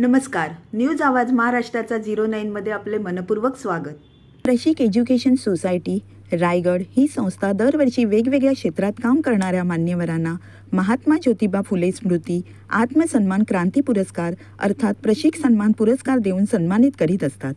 नमस्कार. न्यूज आवाज महाराष्ट्राचा झिरो नाईनमध्ये आपले मनपूर्वक स्वागत. प्रशिक एज्युकेशन सोसायटी रायगड ही संस्था दरवर्षी वेगवेगळ्या क्षेत्रात काम करणाऱ्या मान्यवरांना महात्मा ज्योतिबा फुले स्मृती आत्मसन्मान क्रांती पुरस्कार अर्थात प्रशिक सन्मान पुरस्कार देऊन सन्मानित करीत असतात.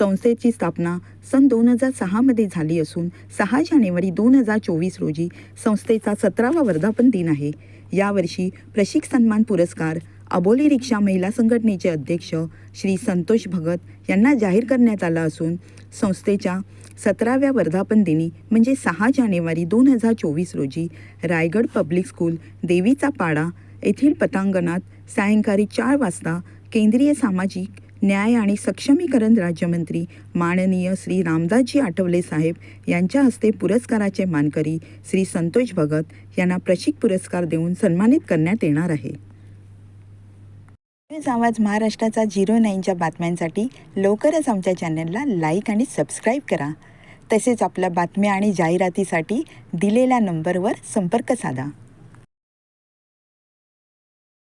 संस्थेची स्थापना सन दोन हजार सहामध्ये झाली असून सहा जानेवारी दोन हजार चोवीस रोजी संस्थेचा सतरावा वर्धापन दिन आहे. यावर्षी प्रशिक सन्मान पुरस्कार अबोली रिक्षा महिला संघटनेचे अध्यक्ष श्री संतोष भगत यांना जाहीर करण्यात आला असून संस्थेच्या सतराव्या वर्धापन दिनी म्हणजे सहा जानेवारी दोन हजार चोवीस रोजी रायगड पब्लिक स्कूल देवीचा पाडा येथील पटांगणात सायंकाळी चार वाजता केंद्रीय सामाजिक न्याय आणि सक्षमीकरण राज्यमंत्री माननीय श्री रामदासजी आठवले साहेब यांच्या हस्ते पुरस्काराचे मानकरी श्री संतोष भगत यांना प्रशिक पुरस्कार देऊन सन्मानित करण्यात येणार आहे. न्यूज आवाज महाराष्ट्राचा झिरो नाईनच्या बातम्यांसाठी लवकरच आमच्या चॅनलला लाईक आणि सबस्क्राईब करा. तसेच आपल्या बातम्या आणि जाहिरातीसाठी दिलेल्या नंबरवर संपर्क साधा.